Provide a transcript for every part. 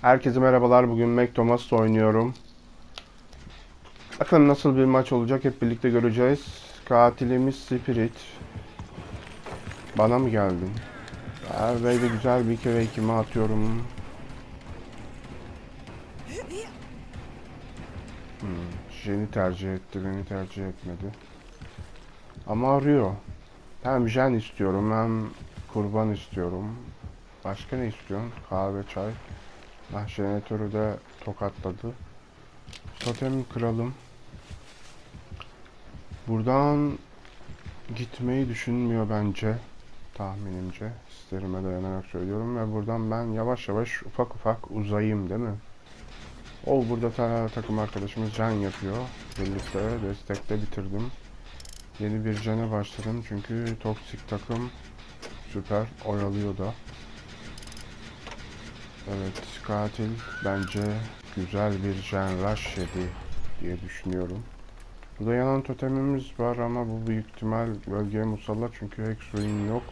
Herkese merhabalar. Bugün Mac Thomas'la oynuyorum. Bakalım nasıl bir maç olacak hep birlikte göreceğiz. Katilimiz Spirit. Bana mı geldin? Her böyle güzel bir kere ikime atıyorum. Hmm, Jen'i tercih etti, beni tercih etmedi. Ama arıyor. Hem Jen istiyorum hem kurban istiyorum. Başka ne istiyorsun? Kahve, çay. Ah jeneratörü de tokatladı. Totem kıralım. Buradan gitmeyi düşünmüyor bence. Tahminimce. Hislerime dayanarak söylüyorum ve buradan ben yavaş yavaş ufak ufak uzayayım değil mi? O burada ta takım arkadaşımız can yapıyor. Birlikte destekte bitirdim. Yeni bir cana başladım çünkü toksik takım süper oyalıyor da. Evet, katil bence güzel bir Jen Rush yedi diye düşünüyorum. Burada yanan totemimiz var ama bu büyük ihtimal bölgeye musallat çünkü Hexwing yok.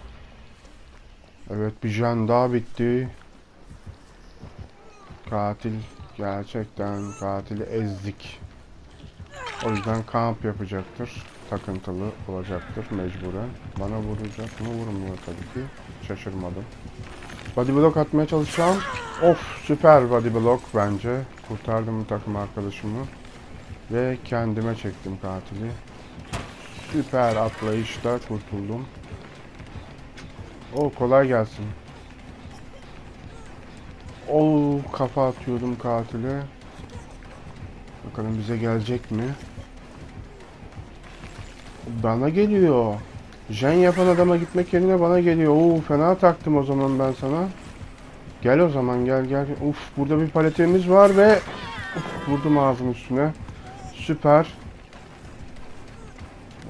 Evet, bir Jen daha bitti. Katil gerçekten katili ezdik. O yüzden kamp yapacaktır. Takıntılı olacaktır mecburen. Bana vuracak mı? Vurmuyor tabii ki. Şaşırmadım. Body block atmaya çalışacağım. Of süper body block bence. Kurtardım takım arkadaşımı. Ve kendime çektim katili. Süper atlayışla kurtuldum. O kolay gelsin. O kafa atıyordum katile. Bakalım bize gelecek mi? Bana geliyor. Jen yapan adama gitmek yerine bana geliyor. Oo fena taktım o zaman ben sana. Gel o zaman gel gel. Uf burada bir paletimiz var ve uf, vurdum ağzım üstüne. Süper.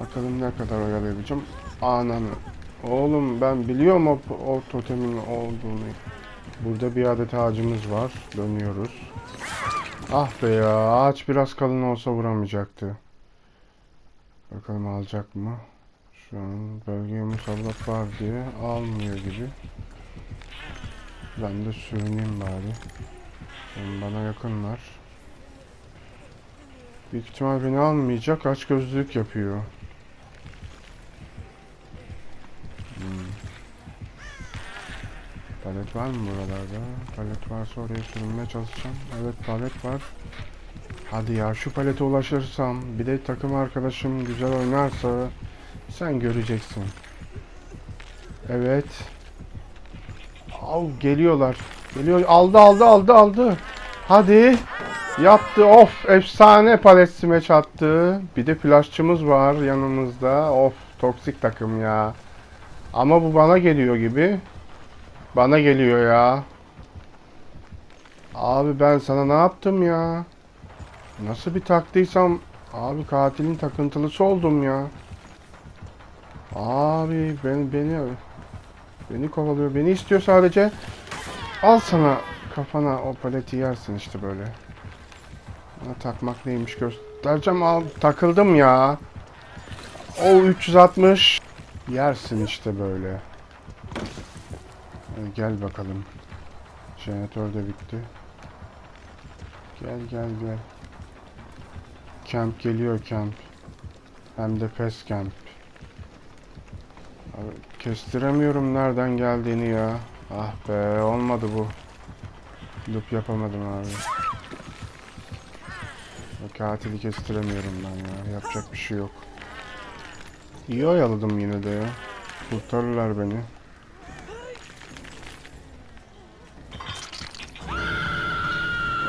Bakalım ne kadar oyalayabileceğim. Ananı. Oğlum ben biliyorum o, o totemin olduğunu. Burada bir adet ağacımız var. Dönüyoruz. Ah be ya ağaç biraz kalın olsa vuramayacaktı. Bakalım alacak mı? Şu an bölgeye musallat var diye almıyor gibi. Ben de sürüneyim bari. Şimdi bana yakınlar. Büyük ihtimal beni almayacak. Aç gözlülük yapıyor. Hmm. Palet var mı buralarda? Palet varsa oraya sürünmeye çalışacağım. Evet palet var. Hadi ya şu palete ulaşırsam bir de takım arkadaşım güzel oynarsa sen göreceksin. Evet. Av geliyorlar. Geliyor. Aldı aldı aldı aldı. Hadi. Yaptı. Of efsane palet smaç attı. Bir de flashçımız var yanımızda. Of toksik takım ya. Ama bu bana geliyor gibi. Bana geliyor ya. Abi ben sana ne yaptım ya? Nasıl bir taktıysam abi katilin takıntılısı oldum ya. Abi ben beni beni kovalıyor. Beni istiyor sadece. Al sana kafana o paleti yersin işte böyle. Bana takmak neymiş göstereceğim. Al takıldım ya. O 360 yersin işte böyle. Hadi gel bakalım. Jeneratör de bitti. Gel gel gel. Camp geliyor camp. Hem de pes camp. Abi, kestiremiyorum nereden geldiğini ya. Ah be olmadı bu. Loop yapamadım abi. O katili kestiremiyorum ben ya. Yapacak bir şey yok. İyi oyaladım yine de ya. Kurtarırlar beni.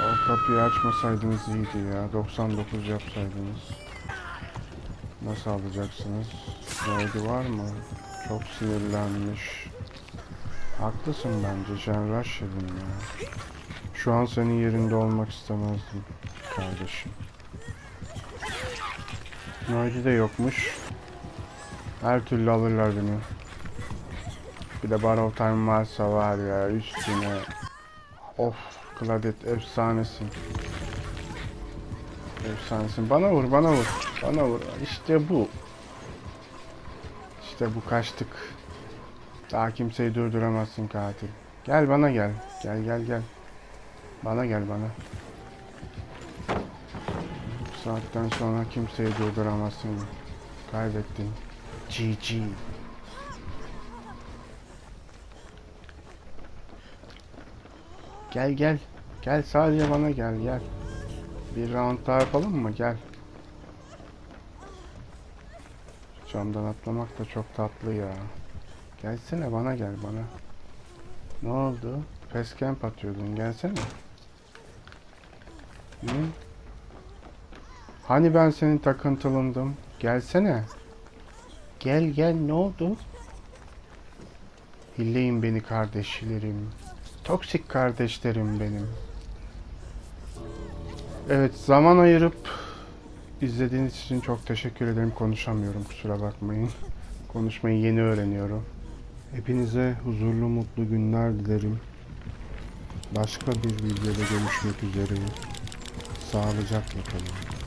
O kapıyı açmasaydınız iyiydi ya. 99 yapsaydınız. Nasıl alacaksınız? Neydi var mı? Çok sinirlenmiş. Haklısın bence. Jen Rush yedin ya. Şu an senin yerinde olmak istemezdim kardeşim. Noidi de yokmuş. Her türlü alırlar beni. Bir de Bar Time varsa var ya üstüne. Of Cladet efsanesin. Efsanesin. Bana vur bana vur. Bana vur. İşte bu. İşte bu kaçtık. Daha kimseyi durduramazsın katil. Gel bana gel. Gel gel gel. Bana gel bana. Bu saatten sonra kimseyi durduramazsın. Kaybettin. GG. Gel gel. Gel sadece bana gel gel. Bir round daha yapalım mı? Gel. Camdan atlamak da çok tatlı ya. Gelsene bana gel bana. Ne oldu? Facecamp atıyordun gelsene. Hı? Hani ben senin takıntılındım? Gelsene. Gel gel ne oldu? Hilleyin beni kardeşlerim. Toksik kardeşlerim benim. Evet zaman ayırıp izlediğiniz için çok teşekkür ederim. Konuşamıyorum kusura bakmayın. Konuşmayı yeni öğreniyorum. Hepinize huzurlu mutlu günler dilerim. Başka bir videoda görüşmek üzere. Sağlıcakla kalın.